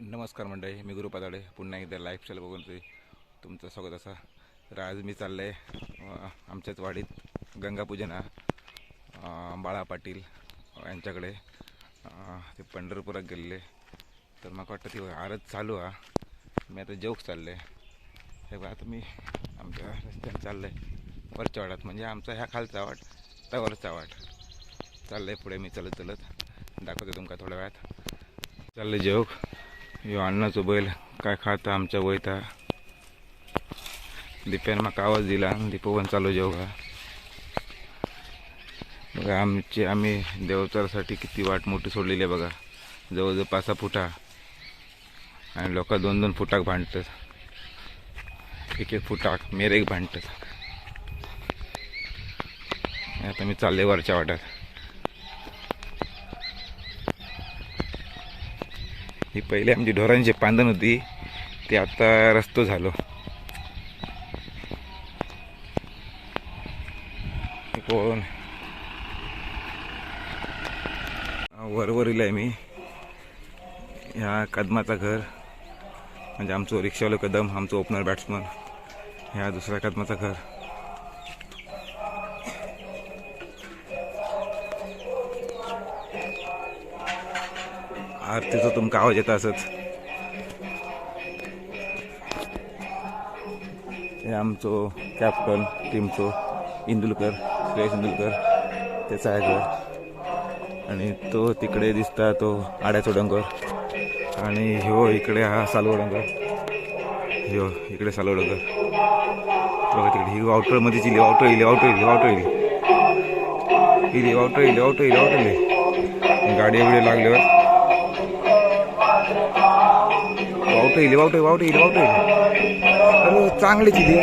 नमस्कार मंडळी मी गुरु पाताडे पुन्हा एकदा लाईफस्टाईल बघून ते तुमचं स्वागत असा. तर आज मी चाललं आहे आमच्याच वाडीत गंगापूजन बाळा पाटील यांच्याकडे. ते पंढरपुरात गेलेले. तर मला वाटतं ती आरत चालू हा. मी आता जेवक चाललं आहे हे बघा आता मी आमच्या रस्त्याने चाललं आहे वरच्या वाड्यात म्हणजे आमचा ह्या खालचा वाट त्या वरचा वाट. चाललं आहे पुढे मी चलत चलत. दाखवतो तुमका थोड्या वेळात. चाललं जेवक. यो अण्णाचो बैल काय खाता आमच्या वयता दिप्यान म्हाका आवाज दिला दिपो चालू जेवघा बघा आमची आम्ही देवचारासाठी किती वाट मोठी सोडलेली आहे बघा. जवळजवळ पाच सहा फुटा. आणि लोक दोन दोन फुटाक भांडतात. एक एक फुटाक मेरेक भांडतात. आता मी चालले वरच्या वाट्यात. ही पहिले आमची ढोरांची पांदण होती. ती आता रस्तो झालो. कोण? वरवरील आहे मी. ह्या कदमाचा घर. म्हणजे आमचं रिक्षावालं कदम आमचं ओपनर बॅट्समन. ह्या दुसऱ्या कदमाचा घर. आरतीचा तुमका आवाज येता असत. हे आमचो कॅप्टन टीमचो इंदुलकर सुरेश इंदुलकर त्याचा आहे घर. आणि तो तिकडे दिसता तो आड्याचो डोंगर. आणि ह्यो इकडे हा सालव डोंगर. ह्यो इकडे सालव डोंगर. बघा तिकडे ही वावटळमध्ये जी इली येईल वावटळ येईल वावटळ येईल ही इली. येईल वावटळ येईल वावटळ येईल गाडी एवढे लागल्यावर वावटं येईल वावटं वावटं येईल वावटं येईल. अरे चांगलीच ती.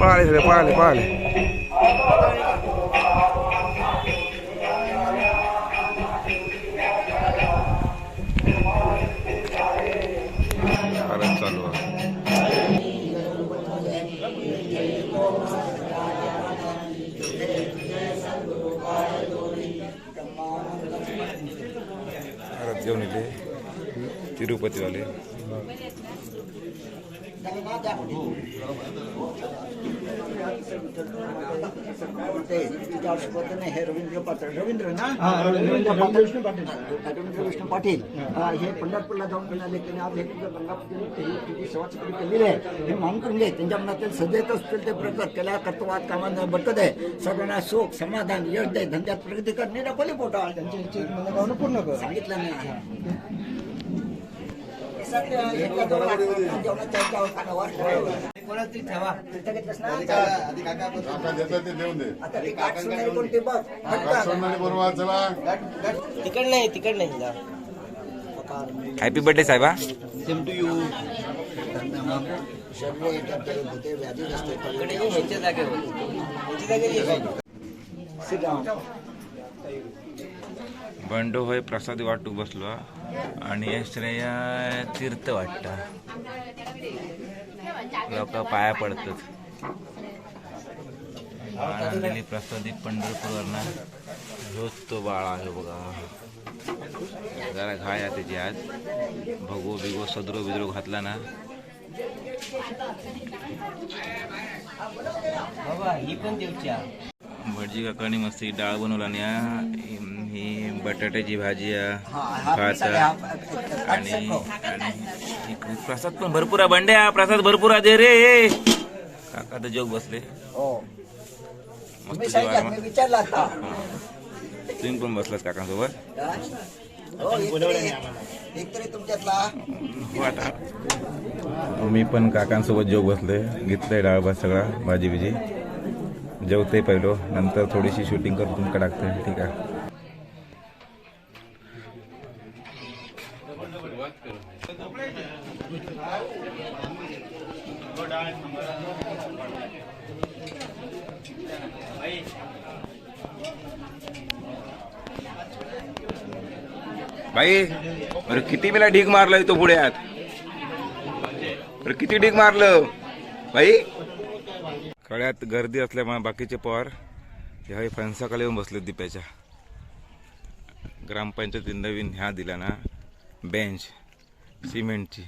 पळाले सगळे पळाले पळाले. घेऊन येते. तिरुपतीवाले. हे रवींद्र पाटील रवींद्र ना रवींद्र विष्णू पाटील रवींद्र विष्णू पाटील हा, पंढरपूरला जाऊन म्हणाले की आज हे. तुझं गंगापूजन ही तुझी सेवा सगळी केलेली आहे हे मानून घे त्यांच्या मनातील सदैत असतील ते प्रकट केल्या कर्तवाद कामांना बटत आहे सगळ्यांना सुख समाधान यश दे धंद्यात प्रगती कर निरापली पोटा त्यांची मनोभावना पूर्ण कर सांगितलं नाही कोणाची ठेवा काका देतात ते देऊन दे काका बरोबर चला तिकड नाही तिकड नाही जा हॅपी बर्थडे साहेबा. सेम टू यू शरीर याच्यात व्याधी नसते ह्याच्या जागेवर ह्याच्या जागेवर बंडो होय प्रसाद वाटू बसलो. आणि श्रेया तीर्थ वाटता. लोक पाया पडतात. आनंदली प्रसादी पंढरपूरवरना. ह्योच तो बाळा आहे बघा. जरा घाय आहे त्याची आज. भगो बिगो सदरो बिदरो घातला ना. बाबा ही पण देवच्या. भटजी काकाने मस्त ही डाळ बनवला आणि हा- बटाट्याची भाजी आणि प्रसाद पण भरपूर बंड्या प्रसाद भरपूर आहे दे रे. काका तर जोग बसले. हो. तुम्ही मी पण बसलात काकांसोबत? काय? हो, मी पण काकांसोबत जेव बसलोय घेतलंय डाळ भात सगळा भाजी बिजी जेवते पहिलो नंतर थोडीशी शूटिंग करून तुमका टाकतोय ठीक आहे. भाई अरे किती वेळा ढीग मारलाय तो पुढ्यात? अरे किती ढीग मारलं? भाई कळ्यात गर्दी असल्यामुळे बाकीचे पवार ह्या फणसाखाली येऊन बसले दिप्याच्या. ग्रामपंचायतीत नवीन ह्या दिला ना बेंच. सिमेंटची.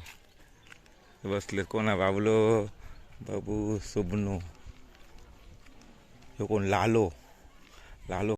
बसले कोणा बाबलो बाबू सुबनू. हे कोण? लालो. लालो